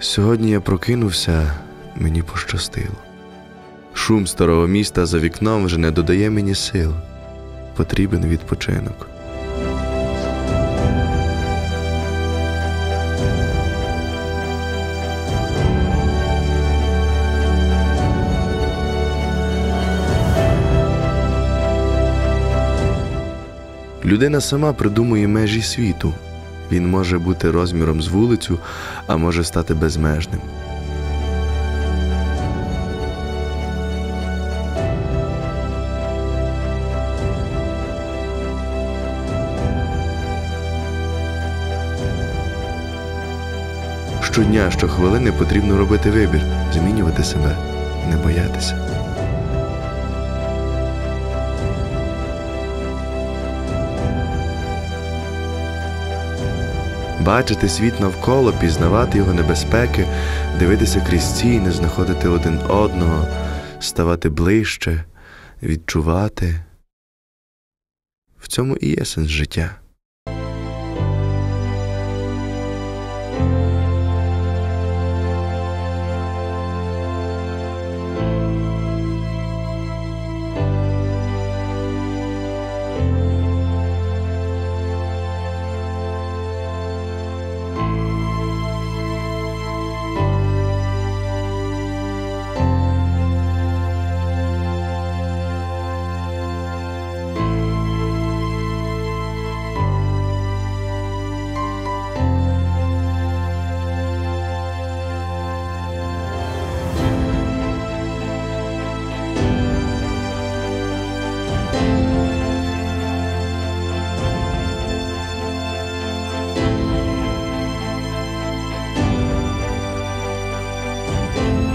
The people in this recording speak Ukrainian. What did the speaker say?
Сьогодні я прокинувся, мені пощастило. Шум старого міста за вікном вже не додає мені сил. Потрібен відпочинок. Людина сама придумує межі світу. Він може бути розміром з вулицю, а може стати безмежним. Щодня, щохвилини потрібно робити вибір, змінювати себе, не боятися. Бачити світ навколо, пізнавати його небезпеки, дивитися крізь стіни, знаходити один одного, ставати ближче, відчувати. В цьому і є сенс життя. Bye.